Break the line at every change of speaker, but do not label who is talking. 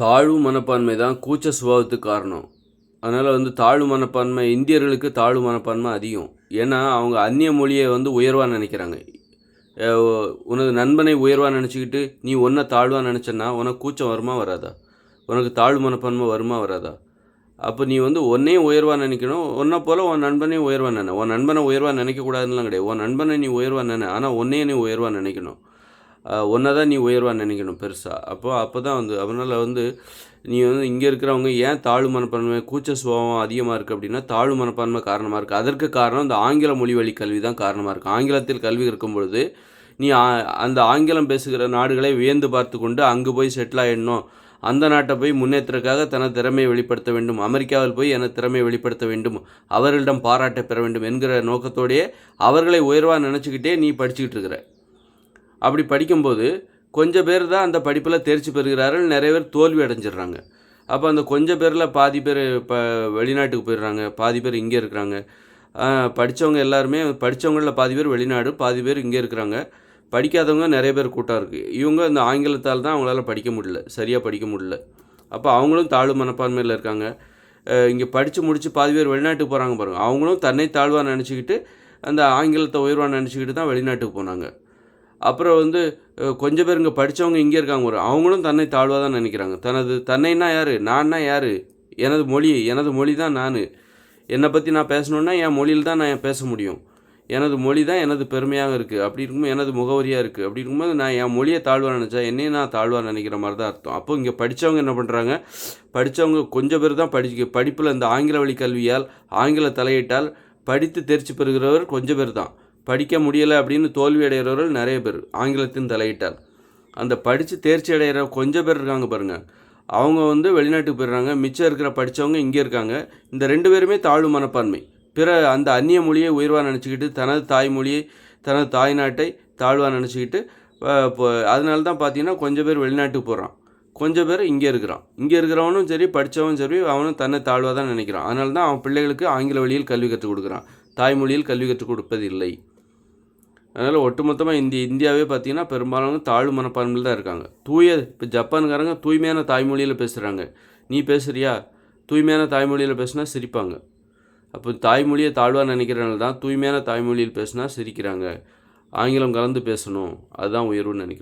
தாழ்வு மனப்பான்மை தான் கூச்ச சுபாவத்துக்கு காரணம். அதனால் வந்து தாழ்வு மனப்பான்மை இந்தியர்களுக்கு தாழ்வு மனப்பான்மை அதிகம். ஏன்னா அவங்க அந்நிய மொழியை வந்து உயர்வாக நினைக்கிறாங்க. உனது நண்பனை உயர்வாக நினச்சிக்கிட்டு நீ ஒன்றை தாழ்வாக நினச்சன்னா உனக்கு கூச்சம் வருமா வராதா? உனக்கு தாழ்வு மனப்பான்மை வருமா வராதா? அப்போ நீ வந்து ஒன்றையும் உயர்வாக நினைக்கணும் ஒன்றை போல் உன் நண்பனையும் உயர்வாக நினை உன் நண்பனை உயர்வாக நினைக்கக்கூடாதுலாம் கிடையாது. உன் நண்பனை நீ உயர்வாக நினை ஆனால் ஒன்றையே நீ உயர்வாக நினைக்கணும். ஒன்றை தான் நீ உயர்வாக நினைக்கணும் பெருசாக அப்போ அப்போ தான் வந்து அதனால் வந்து நீ வந்து இங்கே இருக்கிறவங்க ஏன் தாழ்வு மனப்பான்மை கூச்ச சுபாவம் அதிகமாக இருக்குது அப்படின்னா தாழ்வு மனப்பான்மை காரணமாக இருக்குது அதற்கு காரணம் இந்த ஆங்கில மொழி வழி கல்வி தான் காரணமாக இருக்குது ஆங்கிலத்தில் கல்வி இருக்கும் பொழுது நீ அந்த ஆங்கிலம் பேசுகிற நாடுகளை வியந்து பார்த்து கொண்டு அங்கே போய் செட்டில் ஆகிடணும் அந்த நாட்டை போய் முன்னேற்றக்காக தனது திறமையை வெளிப்படுத்த வேண்டும். அமெரிக்காவில் போய் எனது திறமையை வெளிப்படுத்த வேண்டும். அவர்களிடம் பாராட்டை பெற வேண்டும் என்கிற நோக்கத்தோடையே அவர்களை உயர்வாக நினச்சிக்கிட்டே நீ படிச்சுக்கிட்டு இருக்கிற. அப்படி படிக்கும்போது கொஞ்சம் பேர் தான் அந்த படிப்பில் தேர்ச்சி பெறுகிறார்கள் நிறைய பேர் தோல்வி அடைஞ்சிடுறாங்க. அப்போ அந்த கொஞ்சம் பேரில் பாதி பேர் இப்போ வெளிநாட்டுக்கு போயிடுறாங்க பாதி பேர் இங்கே இருக்கிறாங்க. படித்தவங்க எல்லாருமே படித்தவங்களில் பாதி பேர் வெளிநாடு பாதி பேர் இங்கே இருக்கிறாங்க. படிக்காதவங்க நிறைய பேர் கூட்டம் இருக்குது இவங்க இந்த ஆங்கிலத்தால் தான் அவங்களால படிக்க முடியல சரியாக படிக்க முடியல. அப்போ அவங்களும் தாழ்வு மனப்பான்மையில் இருக்காங்க. இங்கே படித்து முடித்து பாதி பேர் வெளிநாட்டுக்கு போகிறாங்க பாருங்கள் அவங்களும் தன்னை தாழ்வாக நினச்சிக்கிட்டு அந்த ஆங்கிலத்தை உயர்வாக நினச்சிக்கிட்டு தான் வெளிநாட்டுக்கு போனாங்க. அப்புறம் வந்து கொஞ்சம் பேர் இங்கே படித்தவங்க இங்கே இருக்காங்க. ஒரு அவங்களும் தன்னை தாழ்வாக தான் நினைக்கிறாங்க. தனது தன்னைன்னா யார்? நான்னா யார்? எனது மொழி எனது மொழி தான் நான். என்னை பற்றி நான் பேசணுன்னா என் மொழியில் தான் நான் பேச முடியும். எனது மொழி தான் எனது பெருமையாக இருக்குது அப்படி இருக்கும்போது எனது முகவரியாக இருக்குது அப்படி இருக்கும்போது நான் என் மொழியை தாழ்வாக நினச்சா என்னையும் நான் தாழ்வாக நினைக்கிற மாதிரி தான் அர்த்தம். அப்போ இங்கே படித்தவங்க என்ன பண்ணுறாங்க படித்தவங்க கொஞ்சம் பேர் தான் படிக்க படிப்பில் இந்த ஆங்கில வழி கல்வியால் ஆங்கில தலையிட்டால் படித்து தேர்ச்சி பெறுகிறவர் கொஞ்சம் பேர் தான். படிக்க முடியலை அப்படின்னு தோல்வி அடைகிறவர்கள் நிறைய பேர். ஆங்கிலத்தின் தலையிட்டால். அந்த படித்து தேர்ச்சி அடைகிற கொஞ்சம் பேர் இருக்காங்க பாருங்கள் அவங்க வந்து வெளிநாட்டுக்கு போயிடுறாங்க. மிச்சம் இருக்கிற படித்தவங்க இங்கே இருக்காங்க. இந்த ரெண்டு பேருமே தாழ்வு மனப்பான்மை. பிற அந்த அந்நிய மொழியை உயர்வாக நினச்சிக்கிட்டு தனது தாய்மொழியை தனது தாய்நாட்டை தாழ்வாக நினச்சிக்கிட்டு இப்போ அதனால தான் பார்த்தீங்கன்னா கொஞ்சம் பேர் வெளிநாட்டுக்கு போகிறான் கொஞ்சம் பேர் இங்கே இருக்கிறான். இங்கே இருக்கிறவனும் சரி படித்தவனும் சரி அவனும் தன்னை தாழ்வாக தான் நினைக்கிறான். அதனால தான் அவன் பிள்ளைகளுக்கு ஆங்கில வழியில் கல்வி கற்றுக் கொடுக்குறான். தாய்மொழியில் கல்வி கற்றுக் கொடுப்பது இல்லை அதனால் ஒட்டுமொத்தமாக இந்திய இந்தியாவே பார்த்தீங்கன்னா பெரும்பாலும் தாழ்வு மனப்பான்மையில் தான் இருக்காங்க. தூய இப்போ ஜப்பான்காரங்க தூய்மையான தாய்மொழியில் பேசுகிறாங்க நீ பேசுகிறியா தூய்மையான தாய்மொழியில் பேசுனா சிரிப்பாங்க. அப்போ தாய்மொழியை தாழ்வாக நினைக்கிறனால தான் தூய்மையான தாய்மொழியில் பேசுனா சிரிக்கிறாங்க. ஆங்கிலம் கலந்து பேசணும். அதுதான் உயர்வுன்னு நினைக்கிறோம்.